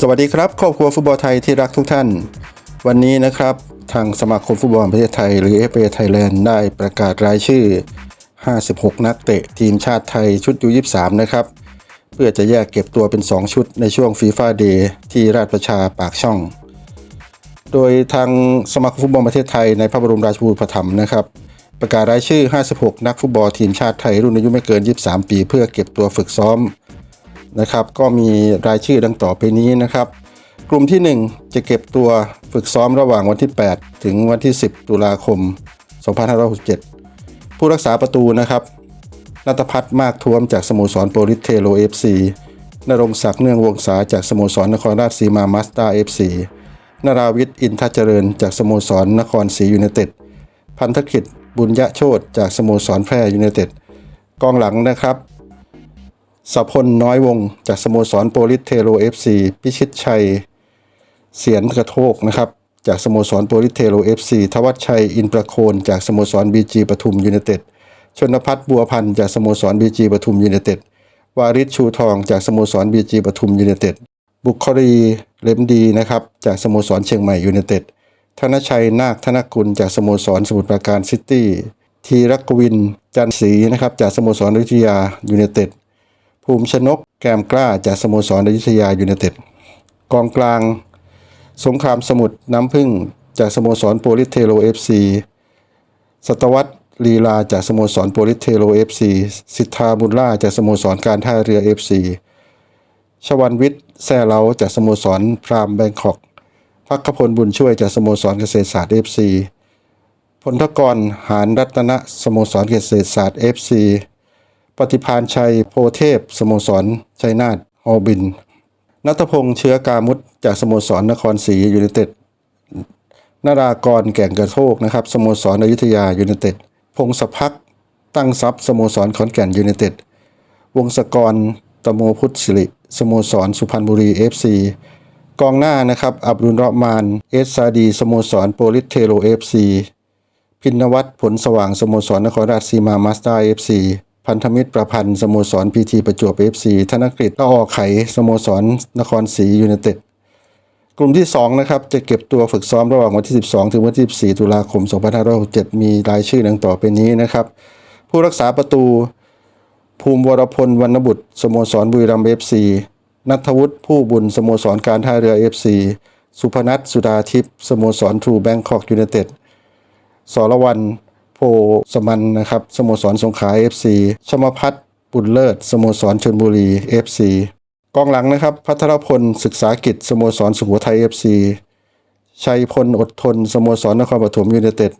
สวัสดีครับครอบครัวฟุตบอลไทยที่รักทุกท่าน วันนี้นะครับ ทางสมาคมฟุตบอลประเทศไทย หรือ FA Thailand ได้ประกาศรายชื่อ 56 นักเตะทีมชาติไทยชุดยู23 นะครับ เพื่อจะแยกเก็บตัวเป็น 2 ชุดในช่วงฟีฟ่าเดย์ที่ราชประชาปากช่อง โดยทางสมาคมฟุตบอลประเทศไทยในพระบรมราชูปถัมภ์นะครับ ประกาศรายชื่อ 56 นักฟุตบอลทีมชาติไทยรุ่นอายุไม่เกิน 23 ปี เพื่อเก็บตัวฝึกซ้อม นะครับ ก็มีรายชื่อดังต่อไปนี้นะครับ กลุ่มที่ 1 จะเก็บตัวฝึกซ้อมระหว่างวันที่ 8 ถึงวันที่ 10 ตุลาคม 2567 ผู้รักษาประตูนะครับนัตพัฒน์มากท้วมจากสโมสรโปลิสเทโลเอฟซีนรงศักดิ์เนื่องวงศาจากสโมสรนครราชสีมามาสตาเอฟซีนราวิทย์อินทเจริญ จากสโมสรนครศรียูไนเต็ด พันธกิจบุญยะโชตจากสโมสรแพร่ยูไนเต็ด กองหลังนะครับ สพลน้อยวง จากสโมสรโปลิสเทโรเอฟซีพิชิตชัย เสียนกระโทกนะครับ จากสโมสรโปลิสเทโรเอฟซีทวัชชัยอินประโคน จากสโมสรบีจีปทุมยูไนเต็ดชนพัฒน์บัวพันธ์จากสโมสรบีจีปทุมยูไนเต็ดวาริชชูทองจากสโมสรบีจีปทุมยูไนเต็ดบุคครีเลมดีนะครับจากสโมสรเชียงใหม่ยูไนเต็ดธนชัยนาคธนกุลจากสโมสรสมุทรปราการซิตี้ ทีรักวิน จันศรีนะครับจากสโมสรอยุธยายูไนเต็ด ภูมิชนกแกมกล้าจากสโมสรอยุธยายูไนเต็ดกองกลาง สงครามสมุทรน้ำพึ่งจากสโมสรโปลิสเทโรเอฟซีสตวัตลีลาจากสโมสรโปลิสเทโรเอฟซีสิทธาบุญล่าจากสโมสรการท่าเรือเอฟซีชวันวิทย์แซ่เล้าจากสโมสรพรามแบงคอกพักขพลบุญช่วยจากสโมสรเกษตรศาสตร์เอฟซีพลทกรหานรัตนะสโมสรเกษตรศาสตร์เอฟซี ปฏิพานชัยโพเทพ สโมสร ชัยนาทฮอบิน นัทพงษ์เชื้อกามุตจากสโมสรนครศรียูไนเต็ดนารากรแก่งกระโทกนะครับสโมสรอยุธยายูไนเต็ด พงศพักตั้งทรัพย์สโมสรขอนแก่นยูไนเต็ด วงศกรตโมพุทธสิริสโมสรสุพรรณบุรีเอฟซีกองหน้านะครับ อับดุลราะห์มาน เอสซาดี สโมสรโปลิสเทโรเอฟซีพินวัตผลสว่าง สโมสรนครราชสีมามาสเตอร์เอฟซี พันธมิตรประพันธ์สโมสรพีทีประจวบเอฟซีธนกฤษละออไขสโมสรนครศรียูไนเต็ดกลุ่มที่ 2 นะครับ จะเก็บตัวฝึกซ้อมระหว่างวันที่ 12 ถึงวันที่ 14 ตุลาคม 2567 มีรายชื่อดังต่อไปนี้นะครับ ผู้รักษาประตู ภูมิวรพลวรรณบุตรสโมสรบุรีรัมย์เอฟซีนัทวุฒิผู้บุญสโมสรการท่าเรือเอฟซีสุพนัทสุดาทิพย์สโมสรทรูแบงคอกยูไนเต็ดสรวรรณ โพสมันนะครับสโมสรสงขลา FC ชมพัฒน์บุญเลิศสโมสรชลบุรี FC กองหลังนะครับ พัทรพลศึกษากิจสโมสรสุโขทัย FC ชัยพลอดทนสโมสรนครปฐมยูไนเต็ด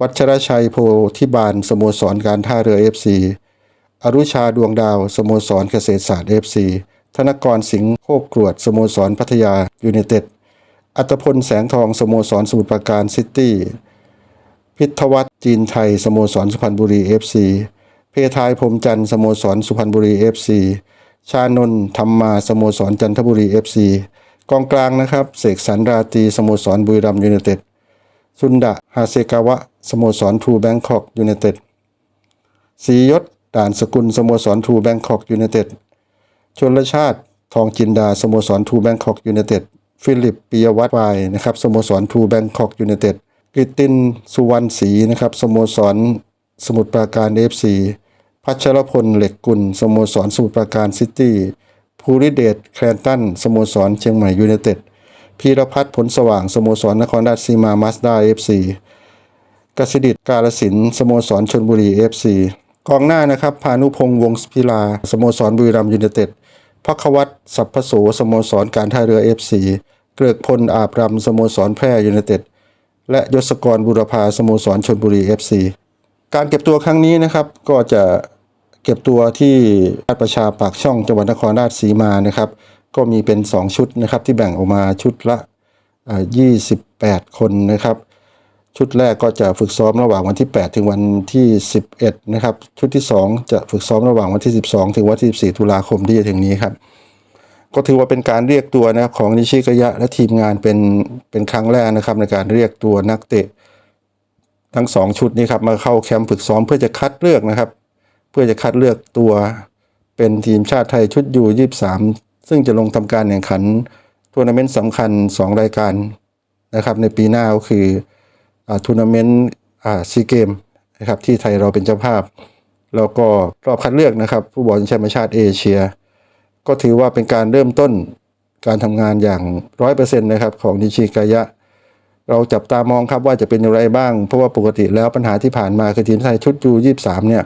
วัชรชัยโพธิบาลสโมสรการท่าเรือ FC อรุชาดวงดาวสโมสรเกษตรศาสตร์ FC ธนกรสิงห์โคกกรวดสโมสรพัทยายูไนเต็ดอัตพลแสงทองสโมสรสมุทรปราการซิตี้ พิทวัฒน์จีนไทยสโมสรสุพรรณบุรี FC เพทายพรมจันทร์สโมสรสุพรรณบุรี FC ชานนท์ธรรมมาสโมสรจันทบุรี FC กองกลางนะครับ เสกสรรราตีสโมสรบุรีรัมย์ยูไนเต็ดสุนดะฮาเซกาวะสโมสรทูแบงคอกยูไนเต็ดศรียศด่านสกุลสโมสรทูแบงคอกยูไนเต็ดชนลชาติทองจินดาสโมสรทูแบงคอกยูไนเต็ดฟิลิปปิยวัฒน์วายนะครับสโมสรทูแบงคอกยูไนเต็ด กฤตินสุวรรณศรีนะครับสโมสรสมุทรปราการเอฟซีพัชรพลเหล็กกุลสโมสรสมุทรปราการซิตี้ภูริเดชแคลนตันสโมสรเชียงใหม่ยูไนเต็ดพีรพัฒน์ผลสว่างสโมสรนครราชสีมามาสด้าเอฟซีกสิดิตกาลสินสโมสรชนบุรีเอฟซีกองหน้านะครับพานุพงษ์วงศ์พิลาสโมสรบุรีรัมย์ยูไนเต็ดพักวัตสัพพโสสโมสรการท่าเรือเอฟซีเกลือกพลอาบรำสโมสรแพร่ยูไนเต็ด และยศกรบุรพาสโมสรชนบุรีเอฟซีการเก็บตัวครั้งนี้นะครับ ก็จะเก็บตัวที่ราชประชาปากช่องจังหวัดนครราชสีมานะครับ ก็มีเป็น 2 ชุดนะครับ ที่แบ่งออกมาชุดละอ่า28 คนนะครับ ชุดแรกก็จะฝึกซ้อมระหว่างวันที่ 8 ถึงวันที่ 11 นะครับ ชุดที่ 2 จะฝึกซ้อมระหว่างวันที่ 12 ถึงวันที่ 14 ตุลาคมที่จะถึงนี้ครับ ก็ถือว่าเป็นการเรียกตัวนะครับของนิชิกยะและทีมงานเป็นเป็นครั้งแรกนะครับ ในการเรียกตัวนักเตะ ทั้งสองชุดนี้ครับมาเข้าแคมป์ฝึกซ้อมเพื่อจะคัดเลือกนะครับ เพื่อจะคัดเลือกตัวเป็นทีมชาติไทยชุดยู23ซึ่งจะลงทำการแข่งขันทัวร์นาเมนต์สำคัญ 2 รายการนะครับ ในปีหน้าก็คืออทัวร์นาเมนต์ซีเกมนะครับที่ไทยเราเป็นเจ้าภาพ แล้วก็รอบคัดเลือกนะครับ ผู้บอลแชมป์ชาติเอเชีย ก็ถือว่าเป็นการเริ่มต้นการทำงานอย่างร้อยเปอร์เซ็นต์นะครับของนิชิกายะ เราจับตามองครับว่าจะเป็นอย่างไรบ้าง เพราะว่าปกติแล้วปัญหาที่ผ่านมาคือทีมไทยชุดยูยี่สามเนี่ย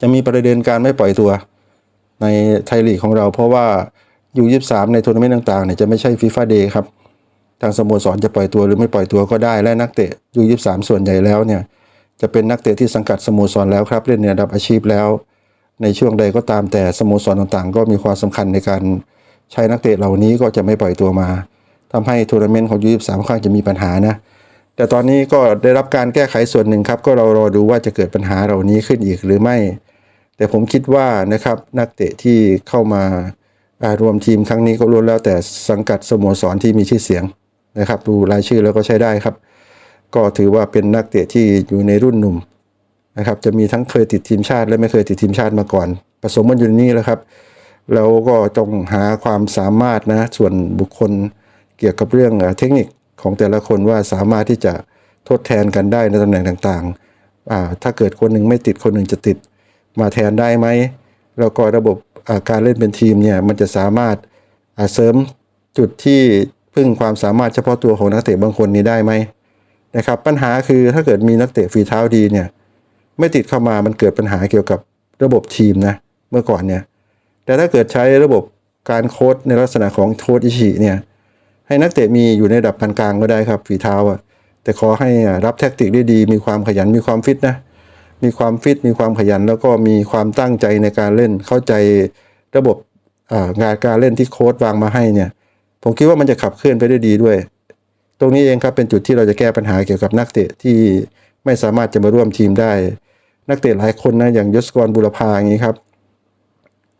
จะมีประเด็นการไม่ปล่อยตัวในไทยลีกของเรา เพราะว่ายูยี่สามในทัวร์นาเมนต์ต่างๆเนี่ยจะไม่ใช่ฟีฟ่าเดย์ครับทางสโมสรจะปล่อยตัวหรือไม่ปล่อยตัวก็ได้และนักเตะยูยี่สามส่วนใหญ่แล้วเนี่ยจะเป็นนักเตะที่สังกัดสโมสรแล้วครับเล่นในระดับอาชีพแล้ว ในช่วงใดก็ตามแต่สโมสรต่างๆ ก็มีความสำคัญในการใช้นักเตะเหล่านี้ก็จะไม่ปล่อยตัวมาทำให้ทัวร์นาเมนต์ของยูยี่สามค่อนข้างจะมีปัญหานะ แต่ตอนนี้ก็ได้รับการแก้ไขส่วนหนึ่งครับ ก็เรารอดูว่าจะเกิดปัญหาเหล่านี้ขึ้นอีกหรือไม่ แต่ผมคิดว่านะครับนักเตะที่เข้ามาารวมทีมครั้งนี้ก็ล้วนแล้วแต่สังกัดสโมสรที่มีชื่อเสียงนะครับ ดูรายชื่อแล้วก็ใช้ได้ครับ ก็ถือว่าเป็นนักเตะที่อยู่ในรุ่นหนุ่ม นะครับจะมีทั้งเคยติดทีมชาติ และไม่เคยติดทีมชาติมาก่อน ผสมกันอยู่ในนี้แล้วครับ แล้วก็ต้องหาความสามารถนะส่วนบุคคลเกี่ยวกับเรื่องเทคนิคของแต่ละคนว่าสามารถที่จะทดแทนกันได้ในตำแหน่งต่างๆอ่าถ้าเกิดคนหนึ่งไม่ติดคนหนึ่งจะติดมาแทนได้ไหม แล้วก็ระบบาการเล่นเป็นทีมเนี่ยมันจะสามารถาเสริมจุดที่พึ่งความสามารถเฉพาะตัวของนักเตะบางคนนี้ได้ไหมนะครับปัญหาคือถ้าเกิดมีนักเตะฝีเท้าดีเนี่ย ไม่ติดเข้ามามันเกิดปัญหาเกี่ยวกับระบบทีมนะเมื่อก่อนเนี่ยแต่ถ้าเกิดใช้ระบบการโค้ดในลักษณะของโค้ดอิชิเนี่ยให้นักเตะมีอยู่ในระดับปานกลางก็ได้ครับฝีเท้าอะแต่ขอให้รับแท็กติกได้ดี มีความขยันมีความฟิตนะมีความฟิตมีความขยันแล้วก็มีความตั้งใจในการเล่นเข้าใจระบบงานการเล่นที่โค้ดวางมาให้เนี่ยผมคิดว่ามันจะขับเคลื่อนไปได้ดีด้วย ตรงนี้เองครับเป็นจุดที่เราจะแก้ปัญหาเกี่ยวกับนักเตะที่ไม่สามารถจะมาร่วมทีมได้ นักเตะหลายคนนะอย่างยศกรบุรพาอย่างนี้ครับ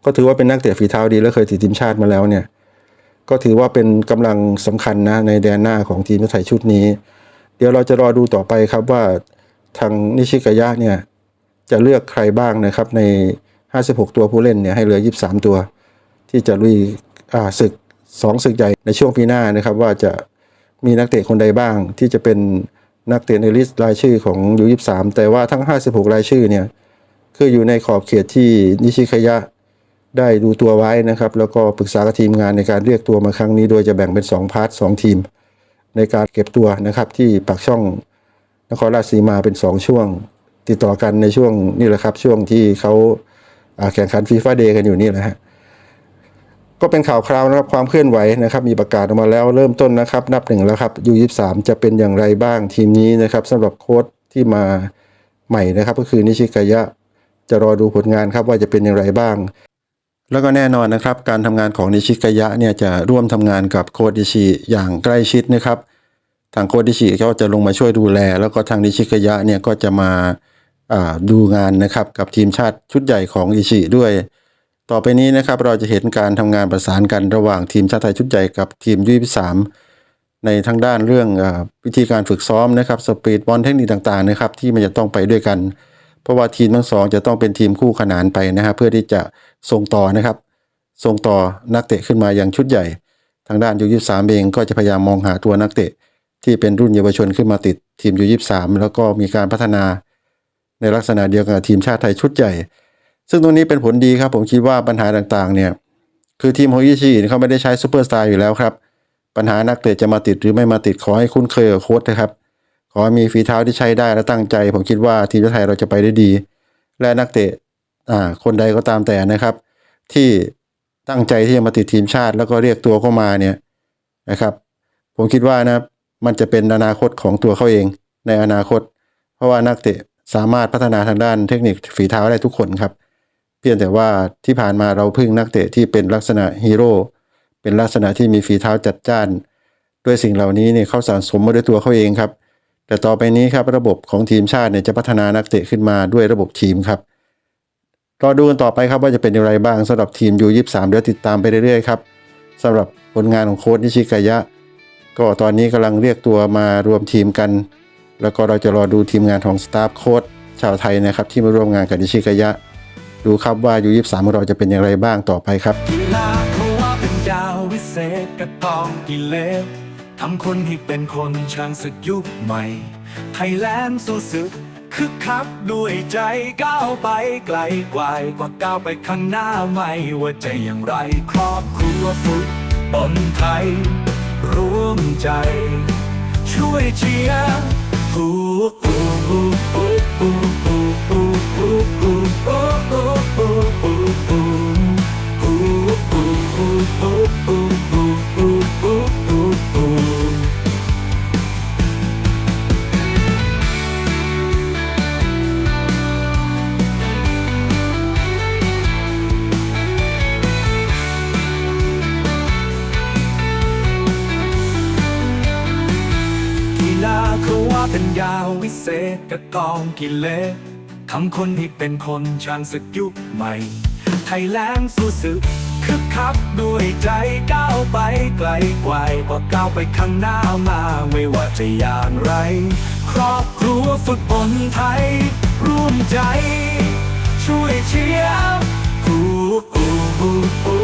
ก็ถือว่าเป็นนักเตะฝีเท้าดีและเคยติดทีมชาติมาแล้วเนี่ย ก็ถือว่าเป็นกำลังสำคัญนะในแดนหน้าของทีมไทยชุดนี้ เดี๋ยวเราจะรอดูต่อไปครับว่าทางนิชิกายะเนี่ยจะเลือกใครบ้างนะครับใน 56 ตัวผู้เล่นเนี่ยให้เหลือ 23 ตัว ที่จะลุยศึกสองศึกใหญ่ในช่วงปีหน้านะครับ ว่าจะมีนักเตะคนใดบ้างที่จะเป็น นักเตะในลิสต์รายชื่อของยู23แต่ว่าทั้ง 56 รายชื่อเนี่ยคืออยู่ในขอบเขตที่นิชิกายะได้ดูตัวไว้นะครับ แล้วก็ปรึกษากับทีมงานในการเรียกตัวมาครั้งนี้ โดยจะแบ่งเป็น 2 พาร์ทสทีม ในการเก็บตัวนะครับ ที่ปากช่องนครราชสีมาเป็น 2 ช่วง ติดต่อกันในช่วงนี่แหละครับ ช่วงที่เขาอ่าแข่งขันฟีฟ่าเดย์กันอยู่นี่แหละฮะ ก็เป็นข่าวคราวนะครับความเคลื่อนไหวนะครับมีประกาศออกมาแล้วเริ่มต้นนะครับ นับหนึ่งแล้วครับยูยี่สามจะเป็นอย่างไรบ้างทีมนี้นะครับสำหรับโค้ชที่มาใหม่นะครับ ก็คือนิชิกายะ จะรอดูผลงานครับว่าจะเป็นอย่างไรบ้าง แล้วก็แน่นอนนะครับ การทำงานของนิชิกายะเนี่ยจะร่วมทำงานกับโคดิชิอย่างใกล้ชิดนะครับ ทางโคดิชิเขาจะลงมาช่วยดูแล แล้วก็ทางนิชิกายะเนี่ยก็จะมาดูงานนะครับกับทีมชาติชุดใหญ่ของอิชิด้วย ต่อไปนี้นะครับเราจะเห็นการทำงานประสานกันระหว่างทีมชาติไทยชุดใหญ่กับทีมยูยี่สามในทั้งด้านเรื่องวิธีการฝึกซ้อมนะครับสปีดบอลเทคนิคต่างๆนะครับที่มันจะต้องไปด้วยกัน เพราะว่าทีมทั้งสองจะต้องเป็นทีมคู่ขนานไปนะฮะเพื่อที่จะส่งต่อนะครับ ส่งต่อนักเตะขึ้นมาอย่างชุดใหญ่ ทางด้านยูยีสามเองก็จะพยายามมองหาตัวนักเตะ ที่เป็นรุ่นเยาวชนขึ้นมาติดทีมยูยีสามแล้วก็มีการพัฒนา ในลักษณะเดียวกับทีมชาติไทยชุดใหญ่ ซึ่งตรงนี้เป็นผลดีครับ ผมคิดว่าปัญหาต่างๆ เนี่ย คือทีมโฮอิชิเขาไม่ได้ใช้ซูเปอร์สตาร์อยู่แล้วครับ ปัญหานักเตะจะมาติดหรือไม่มาติดขอให้คุ้นเคยกับโค้ชนะครับ ขอให้มีฝีเท้าที่ใช้ได้และตั้งใจ ผมคิดว่าทีมชาติไทยเราจะไปได้ดี และนักเตะอ่าคนใดก็ตามแต่นะครับ ที่ตั้งใจที่จะมาติดทีมชาติ แล้วก็เรียกตัวเข้ามาเนี่ยนะครับ ผมคิดว่านะมันจะเป็นอนาคตของตัวเขาเองในอนาคต เพราะว่านักเตะสามารถพัฒนาทางด้านเทคนิคฝีเท้าได้ทุกคนครับ เพียงแต่ว่าที่ผ่านมาเราพึ่งนักเตะที่เป็นลักษณะฮีโร่เป็นลักษณะที่มีฝีเท้าจัดจ้าน ด้วยสิ่งเหล่านี้เนี่ยเขาสะสมมาด้วยตัวเขาเองครับ แต่ต่อไปนี้ครับระบบของทีมชาติเนี่ยจะพัฒนานักเตะขึ้นมาด้วยระบบทีมครับรอดูกันต่อไปครับว่าจะเป็นอย่างไรบ้างสำหรับทีมยูยี่สามเดี๋ยวติดตามไปเรื่อยๆครับสำหรับผลงานของโค้ชนิชิกายะ ก็ตอนนี้กำลังเรียกตัวมารวมทีมกัน แล้วก็เราจะรอดูทีมงานของสตาฟโค้ชชาวไทยนะครับที่มาร่วมงานกับนิชิกายะ ดูครับว่ายูยี่สามของเราจะเป็นอย่างไรบ้างต่อไปครับกีฬาเพราะว่าเป็นดาววิเศกระตองกิเลสทำคนให้เป็นคนช่างศึกยุคใหม่ ไทยแลนด์สู้ศึกคึกคักด้วยใจก้าวไปไกลกว่ากว่าก้าวไปข้างหน้าไม่ว่าจะอย่างไรครอบครัวฟุตบอลไทย ร่วมใจ ช่วยเชียร์ฮูฮูฮูฮูฮูฮู กีฬาเขาว่าเป็นยาวิเศษกระกองกิเลส ทำคนให้เป็นคนช่างศึกยุคใหม่ ไทยแลนด์สู้ศึกคึกคักด้วยใจก้าวไปไกลกว่ากว่าก้าวไปข้างหน้ามาไม่ว่าจะอย่างไร ครอบครัวฟุตบอลไทย ร่วมใจ ช่วยเชียร์กูกูกู